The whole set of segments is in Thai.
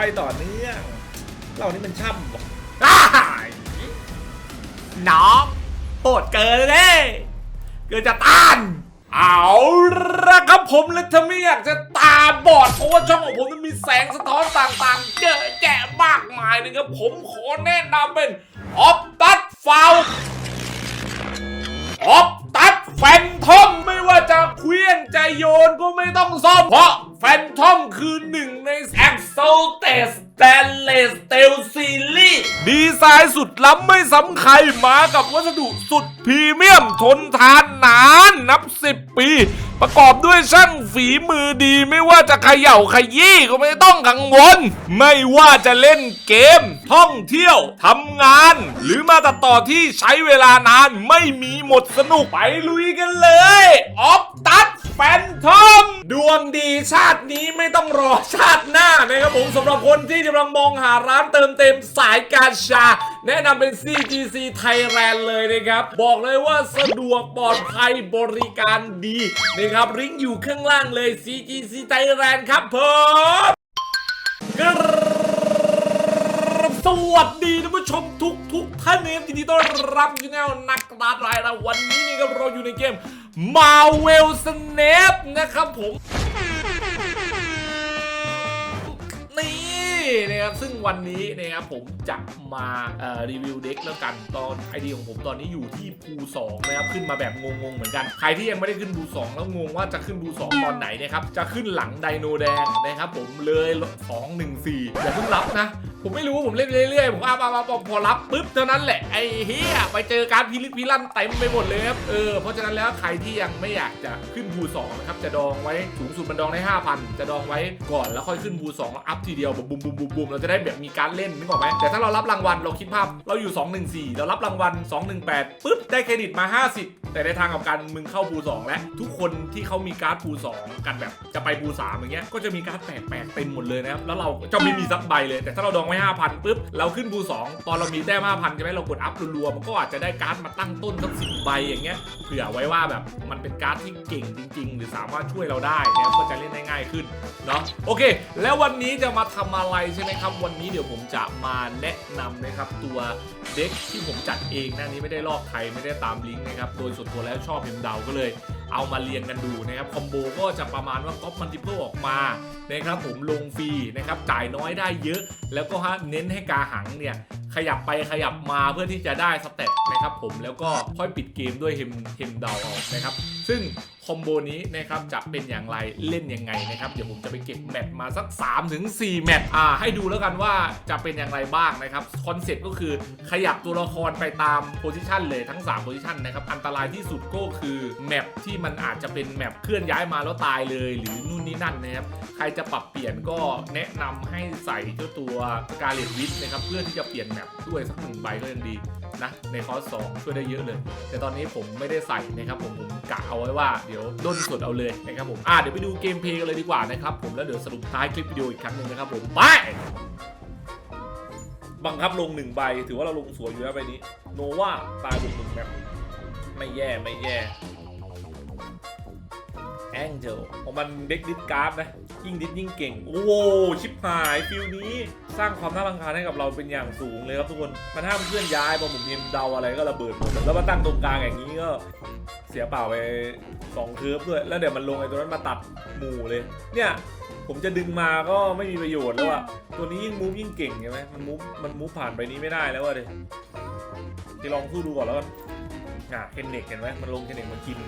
ไปต่อเนื่องเรานี่มันช่ำว่ะน้องโหดเกินเลยเกินจะต้าน เอาละครับผมและถ้าไม่อยากจะตาบอด เพราะว่าช่องของผมมันมีแสงสะท้อนต่างๆ เยอะแยะมากมายนะครับผมขอแนะนำเป็นออฟตัดฟาวออฟตัดแฟนทอมไม่ว่าจะเคลี้ยงจะโยนก็ไม่ต้องซ่อมเพราะ แฟนทอมคือหนึ่งในแอ็กโซเตสแตนเลสเตลซีรีดีไซน์สุดล้ำไม่ซ้ำใครมากับวัสดุสุดพรีเมียมทนทานนานนับ 10 ปี ประกอบด้วยช่างฝีมือดีไม่ว่าจะเขย่าขยี้ก็ไม่ต้องกังวล ไม่ว่าจะเล่นเกม ท่องเที่ยวทำงาน หรือมาตัดต่อที่ใช้เวลานานไม่มีหมดสนุกไปลุยกันเลย ออฟตัด แฟนทอม ดวงดีชาตินี้ไม่ต้องรอชาติหน้านะครับผมสำหรับคนที่กำลังมองหาร้านเติมเต็มสายการชา แนะนำเป็น CGC Thailand เลยนะครับ บอกเลยว่าสะดวกปลอดภัยบริการดีนะครับริงก์อยู่ข้างล่างเลย CGC Thailand ครับผมกสวัสดีท่านผู้ชมทุกทุกท่านนะครับยินดีต้อนรับอยู่แนวนักตาดรายนะวันนี้นี่ครับเราอยู่ในเกม Marvel Snap นะครับผม นี่นะครับซึ่งวันนี้นะครับผมจะมารีวิวเด็กแล้วกันตอนไอเดียของผมตอนนี้อยู่ที่ภู2นะครับขึ้นมาแบบงงๆเหมือนกัน ใครที่ยังไม่ได้ขึ้นภู2แล้วงงว่าจะขึ้นภู2ตอนไหนนะครับจะขึ้นหลังไดโนแดงนะครับผมเลย214อย่าเพิ่งรับนะผมไม่รู้ผมเล่นเรื่อยๆผมอะมามาพอรับปุ๊บเท่านั้นแหละไอ้เฮียไปเจอการพิลึกพิลั่นเต็มไปหมดเลยครับเออเพราะฉะนั้นแล้วใครที่ยังไม่อยากจะขึ้นภู2นะครับจะดองไว้สูงสุดมันดองได้ 5,000 จะดองไว้ก่อนแล้วค่อยขึ้นภู2แล้วอัพทีเดียวแบบบุมบุมบุมบุมเราจะได้แบบมีการเล่นนึกออกไหมแต่ถ้าเรารับรางวัลเราคิดภาพเราอยู่ 214 เรารับรางวัล 218ปุ๊บได้เครดิตมา 50 แต่ในทางกับการมึงเข้าภู2แล้วทุกคนที่เขามีการ์ดภู2กันแบบจะไปภู3อย่างเงี้ยก็จะมีการ์ดแปลกๆเต็มหมดเลยนะครับแล้วเราจะไม่มีสักใบเลยแต่ถ้าเราดองไว้ 5,000ปุ๊บเราขึ้นภู2ตอนเรามีแต้ม5,000ใช่ไหมเรากดอัพรัวๆมันก็อาจจะได้การ์ดมาตั้งต้นสักสิบใบอย่างเงี้ยเผื่อไว้ว่าแบบมันเป็นการ์ดที่เก่งจริง ๆ หรือสามารถช่วยเราได้นะครับก็จะเล่นได้ง่ายขึ้นเนาะโอเค แล้ววันนี้จะมาทำอะไรใช่ไหมครับ วันนี้เดี๋ยวผมจะมาแนะนำนะครับตัวเด็กที่ผมจัดเองนะนนี้ไม่ได้ลอกใครไม่ได้ตามลิงก์นะครับโดยส่วนตัวแล้วชอบพิมดาวก็เลย เอามาเรียงกันดูนะครับคอมโบก็จะประมาณว่าก๊อปมันติเพิลออกมานะครับผมลงฟรีนะครับจ่ายน้อยได้เยอะ แล้วก็ฮะเน้นให้กาหังเนี่ยขยับไปขยับมาเพื่อที่จะได้สเต็ปนะครับผมแล้วก็ค่อยปิดเกมด้วยเฮมเฮมเดาเอานะครับ ซึ่ง คอมโบนี้นะครับจะเป็นอย่างไรเล่นยังไงนะครับเดี๋ยวผมจะไปเก็บแมตช์มาสัก3-4ถึง4แมตช์อ่าให้ดูแล้วกันว่าจะเป็นอย่างไรบ้างนะครับคอนเซ็ปต์ก็คือขยับตัวละครไปตามโพซิชันเลยทั้ง3โพซิชันนะครับอันตรายที่สุดก็คือแมปที่มันอาจจะเป็นแมปเคลื่อนย้ายมาแล้วตายเลยหรือนู่นนี่นั่นนะครับใครจะปรับเปลี่ยนก็แนะนำให้ใส่เจ้าตัวกาเลตวิทนะครับเพื่อที่จะเปลี่ยนแมปด้วยสักหนึ่งใบก็ยังดี นะในคอร์สสองช่วยได้เยอะเลย แต่ตอนนี้ผมไม่ได้ใส่นะครับผมผมกะเอาไว้ว่าเดี๋ยวด้นสดเอาเลยนะครับผมอะเดี๋ยวไปดูเกมเพลย์กันเลยดีกว่านะครับผมแล้วเดี๋ยวสรุปท้ายคลิปวิดีโออีกครั้งหนึ่งนะครับผมไปบังคับลงหนึ่งใบ ถือว่าเราลงสวยอยู่แล้วใบนี้ โนวาตายบุกหนึ่งแบบไม่แย่ไม่แย่ แองเจลของมันเด็กดิสการ์ดนะ ยิ่งดิสยิ่งเก่ง โอ้โห ชิบหายฟิลนี้ สร้างความน่ารำคาญให้กับเราเป็นอย่างสูงเลยครับทุกคน มันห้ามเคลื่อนย้ายพอผมพิมพ์เดาอะไรก็ระเบิดหมดแล้วมาตั้งตรงกลางอย่างนี้ก็เสียเปล่าไปสองเคิร์ฟด้วย แล้วเดี๋ยวมันลงไอ้ตัวนั้นมาตัดหมู่เลย เนี่ยผมจะดึงมาก็ไม่มีประโยชน์แล้วอะตัวนี้ยิ่งมูฟยิ่งเก่งใช่ไหมมันมูฟมันมูฟผ่านไปนี้ไม่ได้แล้วอะเดที่ลองสู้ดูก่อนแล้วกันอะเคนเน็กเห็นไหมมันลงเคนเน็กมันกิน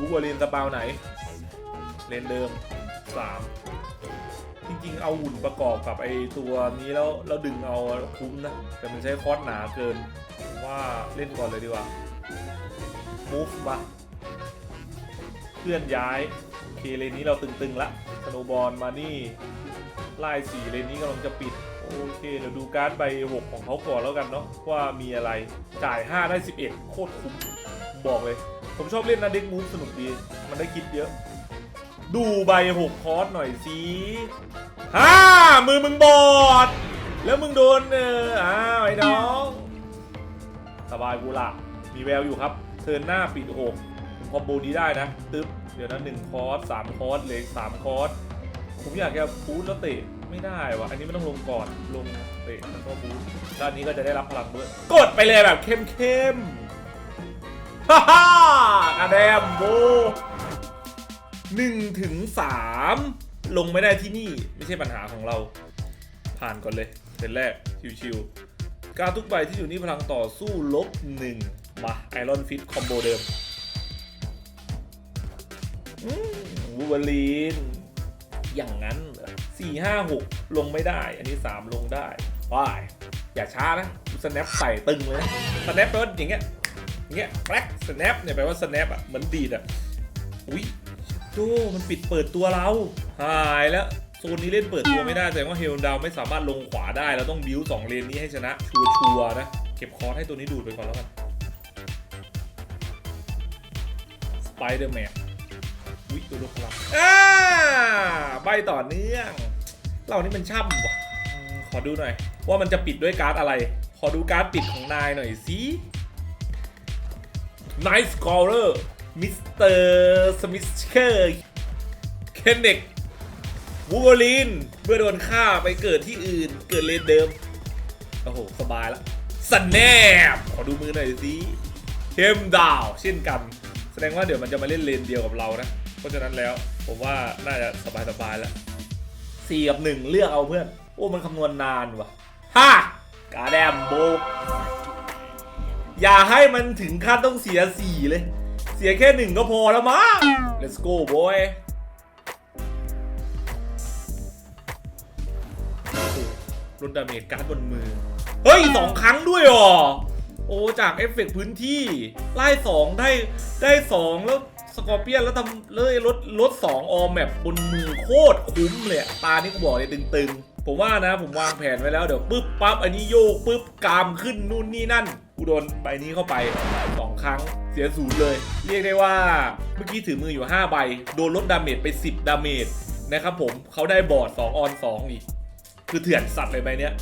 วูบอลินสปาวไหน เลนเดิม3จริงๆ เอาหุ่นประกอบกับไอตัวนี้แล้วแล้วดึงเอาคุ้มนะ แต่มันใช้คอสหนาเกินว่าเล่นก่อนเลยดีกว่ามูฟมาเคลื่อนย้ายโอเคเลนนี้เราตึงๆละสโนบอลมานี่ไล่สี่เลนนี้กำลังจะปิด โอเคเดี๋ยวดูการ์ดใบ6ของเขาก่อนแล้วกันเนาะว่ามีอะไรจ่าย 5 ได้ 11 โคตรคุ้มบอกเลย ผมชอบเล่นนะเด็กมูฟสนุกดี มันได้คิดเยอะ ดูใบหกคอร์สหน่อยสิฮ่ามือมึงบอด แล้วมึงโดนเอออ้าวไอ้น้อง สบายกูละมีแววอยู่ครับเทิร์นหน้าปิดอกคอมโบนี้ได้นะ ตึ๊บ เดี๋ยวนะหนึ่งคอร์สสามคอร์สเหลยสามคอร์สผมอยากจะพูดแล้วเตะไม่ได้วะอันนี้ไม่ต้องลงก่อนลงเตะแล้วก็บูทด้านนี้ก็จะได้รับพลังด้วย กดไปเลยแบบเข้มๆฮ่าฮ่า แดมโบหนึ่งถึงสามลงไม่ได้ที่นี่ไม่ใช่ปัญหาของเรา ผ่านก่อนเลยเป็นแรก ชิวๆการทุกใบที่อยู่นี่พลังต่อสู้ลบหนึ่งมาไอรอนฟิตคอมโบเดิมวูเวอรีนอย่างนั้นสี่ห้าหกลงไม่ได้ อันนี้สามลงได้ว้ายอย่าช้านะสแนปใส่ตึงเลยสแนปแปลว่าอย่างเงี้ย เงี้ยแบล็กสแนปเนี่ยแปลว่าสแนปอะเหมือนดีดอะอุ้ยโจมันปิดเปิดตัวเรา หายแล้วโซนนี้เล่นเปิดตัวไม่ได้แสดงว่าเฮลดาวไม่สามารถลงขวาได้เราต้องบิวสองเลนนี้ให้ชนะชัวร์ๆนะ เก็บคอร์สให้ตัวนี้ดูดไปก่อนแล้วกันสไปเดอร์แมนวิตัวลูกพลังอ่าใบต่อเนื่องเรานี่มันช่ำว่ะขอดูหน่อย ว่ามันจะปิดด้วยการ์ดอะไร ขอดูการ์ดปิดของนายหน่อยสิ Nice Scorer มิสเตอร์สมิธเกอร์เคนเนกวูโกลินเมื่อโดนฆ่าไปเกิดที่อื่น เกิดเลนเดิม โอ้โห สบายละสแนปขอดูมือหน่อยสิเฮมดาวเช่นกัน แสดงว่าเดี๋ยวมันจะมาเล่นเลนเดียวกับเรานะ เพราะฉะนั้นแล้วผมว่าน่าจะสบายสบายแล้วสี่กับหนึ่งเลือกเอาเพื่อน โอ้ มันคำนวณนานว่ะฮ่ากาแดมโบ อย่าให้มันถึงขั้นต้องเสียสี่เลย เสียแค่หนึ่งก็พอแล้วมั้ง let's go boy ลดดาเมจการ์ดบนมือ เฮ้ยสองครั้งด้วยหรอ โอ้ จากเอฟเฟกต์พื้นที่ไล่สองได้ได้สองแล้วสกอร์เปียนแล้วทำเลยลดลดสองออมแบบบนมือโคตรคุ้มเลยตานี่กูบอกเลยตึงๆ ผมว่านะผมวางแผนไว้แล้วเดี๋ยวปึ๊บปั๊บอันนี้โยกปึ๊บกามขึ้นนู่นนี่นั่น กูโดนใบนี้เข้าไปสองครั้งเสียศูนย์เลย เรียกได้ว่าเมื่อกี้ถือมืออยู่ 5 ใบ โดนลดดาเมจไป 10 ดาเมจนะครับผมเขาได้บอร์ด 2 ออน 2 อีก คือเถื่อนสัตว์เลยใบเนี้ย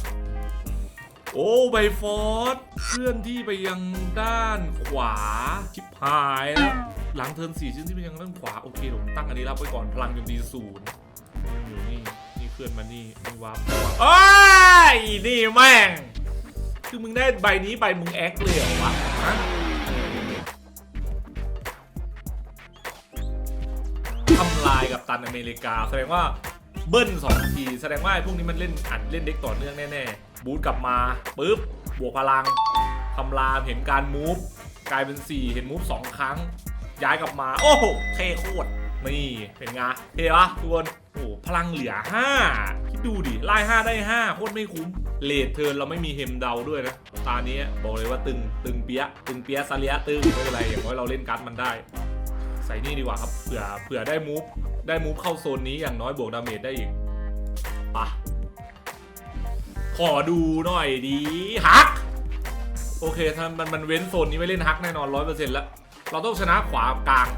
โอ้ใบฟอสเคลื่อนที่ไปยังด้านขวาชิบหายแล้วหลังเทิร์นสี่ชิ้นที่ไปยังด้านขวา โอเคผมตั้งอันนี้รับไว้ก่อนพลังจนดีศูนย์อยู่นี่นี่เคลื่อนมานี่นี่วับอ้ยนี่แม่ง คือมึงได้ใบนี้ใบมึงแอคเลยเหรอวะฮะทำลายกับตันอเมริกา แสดงว่าเบิ้ลสองทีแสดงว่าไอ้พวกนี้มันเล่นอัดเล่นเด็กต่อเนื่องแน่ๆ บูทกลับมาปุ๊บบวกพลังทำลายเห็นการมูฟกลายเป็น 4 เห็นมูฟ2ครั้ง ย้ายกลับมา โอ้โหเท่โคตรนี่เป็นไงเท่ปะทุกคนโอ้พลังเหลือ5คิ ดูดิไล่5ได้5โคตรไม่คุ้มเลทเทิร์นเราไม่มีเฮมเดาด้วยนะ ตานี้บอกเลยว่าตึงตึงเปียะตึงเปียะซาเลียตึงไม่เป็นไรอย่างน้อยเราเล่นการ์ดมันได้ ใส่นี่ดีกว่าครับเผื่อเผื่อได้มูฟได้มูฟเข้าโซนนี้อย่างน้อยบวกดาเมจได้อีกปะขอดูหน่อยดีฮักโอเคถ้ามันมันเว้นโซนนี้ไว้เล่นฮักแน่นอนร้อยเปอร์เซ็นต์แล้ว เราต้องชนะขวากลาง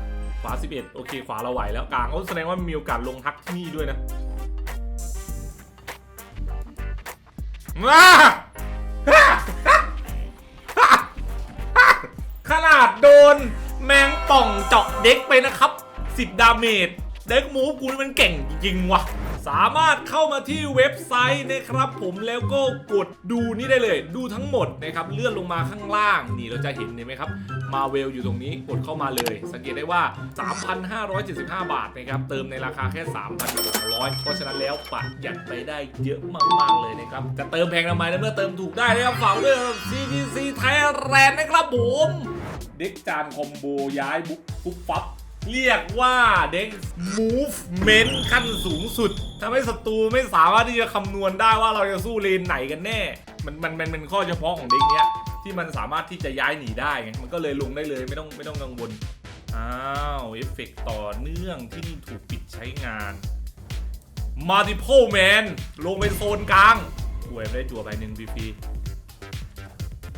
ขวา 11 โอเค ขวาเราไหวแล้วกลางโอ้แสดงว่ามีโอกาสลงฮักที่นี่ด้วยนะ มาขนาดโดนแมงป่องเจาะเด็กไปนะครับ 10 ดาเมจ เด็กมูฟกูนี่มันเก่งจริงว่ะ สามารถเข้ามาที่เว็บไซต์นะครับ ผมแล้วก็กดดูนี่ได้เลย ดูทั้งหมดนะครับ เลื่อนลงมาข้างล่างนี่เราจะเห็นเห็นไหมครับ มาเวลอยู่ตรงนี้กดเข้ามาเลย สังเกตได้ว่า 3,575 บาทนะครับเติมในราคาแค่ 3,200 เพราะฉะนั้นแล้วปัดหยัดไปได้เยอะมากๆเลยนะครับจะเติมแพงทำไมนะเมื่อเติมถูกได้นะครับฝากด้วย CGC Thailand นะครับผมเด็กจานคอมโบย้ายบุ๊บปุ๊บปั๊บเรียกว่าเด็ก movement ขั้นสูงสุดทำให้ศัตรูไม่สามารถที่จะคำนวณได้ว่าเราจะสู้เลนไหนกันแน่ มันมันมันเป็นข้อเฉพาะของเด็กเนี้ย ที่มันสามารถที่จะย้ายหนีได้ไงมันก็เลยลงได้เลยไม่ต้องไม่ต้องกังวลอ้าวเอฟเฟกต่อเนื่องที่นี่ถูกปิดใช้งาน multiple man ลงไปโซนกลางหวยได้จั่วไปหนึ่งฟรี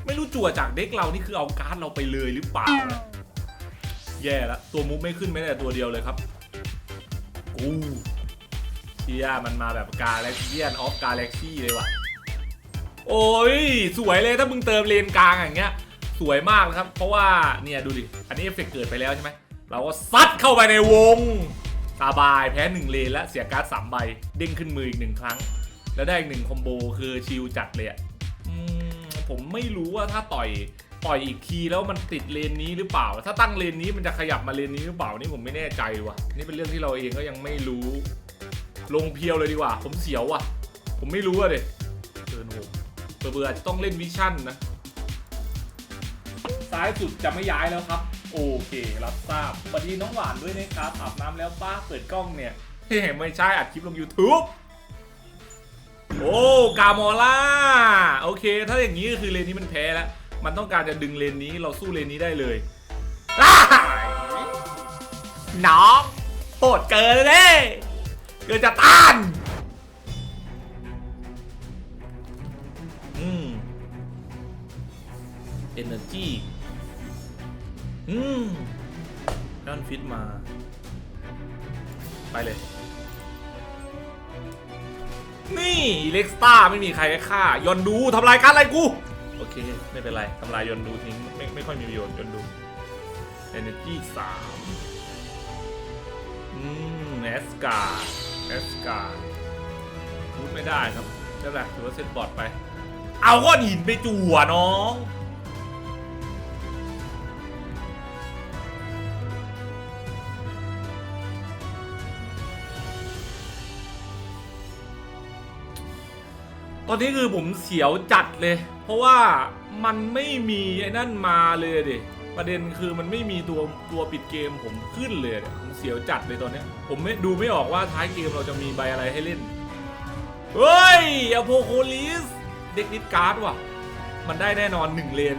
ไม่รู้จั่วจากเด็กเรานี่คือเอาการ์ดเราไปเลยหรือเปล่านะแย่แล้วตัวมุกไม่ขึ้นแม้แต่ตัวเดียวเลยครับกูเชียมันมาแบบกาแล็กเซียนออฟกาแล็กซี่เลยว่ะ โอ้ยสวยเลยถ้ามึงเติมเลนกลางอย่างเงี้ย สวยมากนะครับ เพราะว่าเนี่ยดูดิอันนี้เอฟเฟกต์เกิดไปแล้วใช่ไหมเราก็ซัดเข้าไปในวงสบายแพ้หนึ่งเลนและเสียการ์ดสามใบเด้งขึ้นมืออีกหนึ่งครั้ง แล้วได้อีกหนึ่งคอมโบคือชิลจัดเลยอะอืมผมไม่รู้ว่าถ้าต่อยต่อยอีกทีแล้วมันติดเลนนี้หรือเปล่า ถ้าตั้งเลนนี้มันจะขยับมาเลนนี้หรือเปล่านี่ผมไม่แน่ใจว่ะนี่เป็นเรื่องที่เราเองก็ยังไม่รู้ ลงเพียวเลยดีกว่า ผมเสียวว่ะผมไม่รู้อะเด็ เบื่อๆอาจจะต้องเล่นวิชั่นนะ ซ้ายสุดจะไม่ย้ายแล้วครับ โอเครับทราบสวัสดีน้องหวานด้วยนะครับอาบน้ำแล้วป้าเปิดกล้องเนี่ยเฮ้ไม่ใช่อัดคลิปลง YouTube โอ้กามอล่าโอเค ถ้าอย่างนี้ก็คือเลนนี้มันแพ้แล้ว มันต้องการจะดึงเลนนี้เราสู้เลนนี้ได้เลยอ้ายน้องโหดเกินเลยเกินจะต้าน energy อืมด้านฟิตมา ไปเลย นี่เล็กสตาไม่มีใครฆ่ายอนดูทำลายการอะไรกู โอเค ไม่เป็นไรทำลายยอนดูทิ้งไม่ไม่ค่อยมีประโยชน์ยอนดู energy สามอืมเอสกาเอสกาพูดไม่ได้ครับนั่นแหละถือว่าเซตบอร์ดไป เอาก้อนหินไปจั่วน้อง อนนี้คือผมเสียวจัดเลย เพราะว่ามันไม่มีไอ้นั่นมาเลยดิประเด็นคือมันไม่มีตัวตัวปิดเกมผมขึ้นเลยเนี่ยผมเสียวจัดเลยตอนนี้ผมไม่ดูไม่ออกว่าท้ายเกมเราจะมีใบอะไรให้เล่นเฮ้ยอโพโคลิสเด็กนิดการ์ดว่ะ มันได้แน่นอน 1 เลน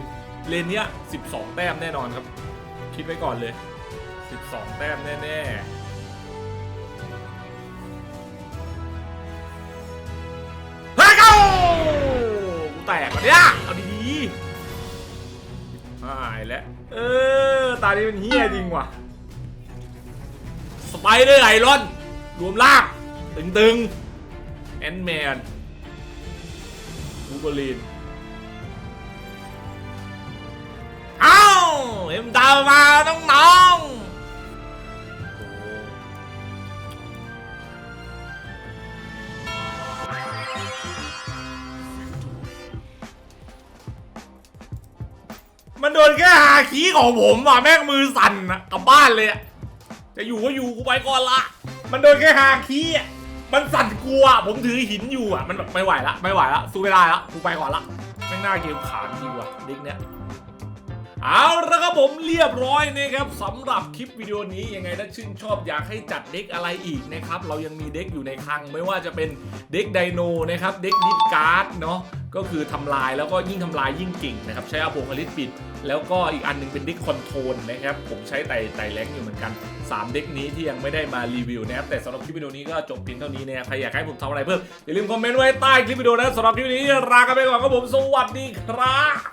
เลนเนี้ย 12 แต้มแน่นอนครับ คิดไว้ก่อนเลย 12 แต้มแน่ ๆ ตกเนี่ยเอาดีๆหายแล้วเออตานี้เป็นเฮียจริงว่ะสไปเดอร์ไอรอนรวมลากตึงๆแอนแมนบูเบอรีนเอ้าเอ็มดาวมาน้องๆ มันโดนแค่หาคีของผมอะแม่งมือสั่นอะกลับบ้านเลยอะจะอยู่ก็อยู่กูไปก่อนละ มันโดนแค่หาคีย์อะมันสั่นกลัว ผมถือหินอยู่อะมันแบบไม่ไหวละไม่ไหวละสู้ไม่ได้ละกูไปก่อนละแม่งหน้าเกมขานจริงว่ะเด็กเนี้ยเอาละครับผมเรียบร้อยนะครับสำหรับคลิปวิดีโอนี้ยังไงถ้าชื่นชอบอยากให้จัดเด็กอะไรอีกนะครับเรายังมีเด็กอยู่ในคลังไม่ว่าจะเป็นเด็กไดโนนะครับเด็กนิดการ์ดเนาะก็คือทำลายแล้วก็ยิ่งทำลายยิ่งเก่งนะครับใช้อโพคาลิสปิด แล้วก็อีกอันหนึงเป็นดิกคอนโทรลนะครับ ผมใช้ไต่ไต่แรงอยู่เหมือนกัน 3 เด็กนี้ที่ยังไม่ได้มารีวิวนะครับ แต่สำหรับคลิปวิดีโอนี้ก็จบเพียงเท่านี้นะครับ ใครอยากให้ผมทำอะไรเพิ่มอย่าลืมคอมเมนต์ไว้ใต้คลิปวิดีโอนะสำหรับคลิปนี้ลากันไปก่อนครับผม สวัสดีครับ